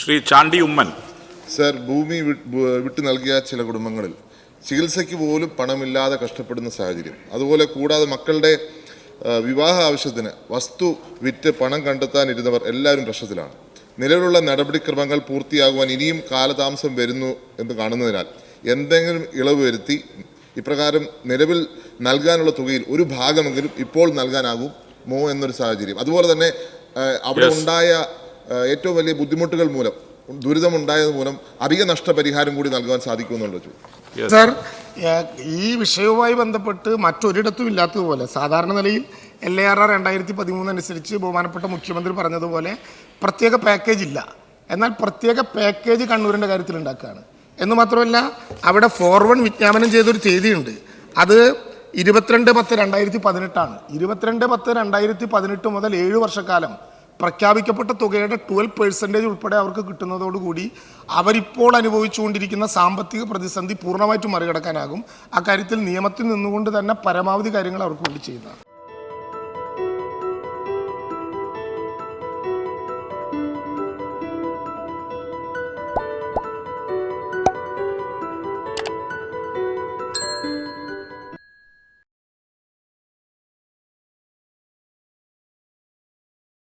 Shri Chandy Oommen. Sir ഭൂമി വിട്ടു നൽകിയ ചില കുടുംബങ്ങളിൽ ചികിത്സയ്ക്ക് പോലും പണമില്ലാതെ കഷ്ടപ്പെടുന്ന സാഹചര്യം. അതുപോലെ കൂടാതെ മക്കളുടെ വിവാഹ ആവശ്യത്തിന് വസ്തു വിറ്റ് പണം കണ്ടെത്താനിരുന്നവർ എല്ലാവരും പ്രശ്നത്തിലാണ്. നിലവിലുള്ള നടപടിക്രമങ്ങൾ പൂർത്തിയാകുവാൻ ഇനിയും കാലതാമസം വരുന്നു എന്ന് കാണുന്നതിനാൽ എന്തെങ്കിലും ഇളവ് വരുത്തി ഇപ്രകാരം നിലവിൽ നൽകാനുള്ള തുകയിൽ ഒരു ഭാഗമെങ്കിലും ഇപ്പോൾ നൽകാനാകുമോ എന്നൊരു സാഹചര്യം. അതുപോലെ തന്നെ അവിടെ ഉണ്ടായ ഏറ്റവും വലിയ ബുദ്ധിമുട്ടുകൾ മൂലം ദുരിതമുണ്ടായത് മൂലം അധിക നഷ്ടപരിഹാരം കൂടി നൽകുവാൻ സാധിക്കുമെന്നുള്ള ചോദ്യം സർ ഈ വിഷയവുമായി ബന്ധപ്പെട്ട് മറ്റൊരിടത്തും ഇല്ലാത്തതുപോലെ സാധാരണ നിലയിൽ എൽ എ ആർ ആർ രണ്ടായിരത്തി പതിമൂന്ന് അനുസരിച്ച് ബഹുമാനപ്പെട്ട മുഖ്യമന്ത്രി പറഞ്ഞതുപോലെ പ്രത്യേക പാക്കേജ് ഇല്ല. എന്നാൽ പ്രത്യേക പാക്കേജ് കണ്ണൂരിന്റെ കാര്യത്തിൽ ഉണ്ടാക്കുകയാണ്. എന്ന് മാത്രമല്ല അവിടെ ഫോർവൺ വിജ്ഞാപനം ചെയ്തൊരു തീയതിയുണ്ട്. അത് ഇരുപത്തിരണ്ട് പത്ത് രണ്ടായിരത്തി പതിനെട്ടാണ് ഇരുപത്തിരണ്ട് പത്ത് രണ്ടായിരത്തി പതിനെട്ട് മുതൽ ഏഴ് വർഷക്കാലം പ്രഖ്യാപിക്കപ്പെട്ട തുകയുടെ ട്വൽവ് പെർസെന്റേജ് ഉൾപ്പെടെ അവർക്ക് കിട്ടുന്നതോടുകൂടി അവരിപ്പോൾ അനുഭവിച്ചുകൊണ്ടിരിക്കുന്ന സാമ്പത്തിക പ്രതിസന്ധി പൂർണമായിട്ടും മറികടക്കാനാകും. അക്കാര്യത്തിൽ നിയമത്തിൽ നിന്നുകൊണ്ട് തന്നെ പരമാവധി കാര്യങ്ങൾ അവർക്ക് വേണ്ടി ചെയ്യുന്നതാണ്.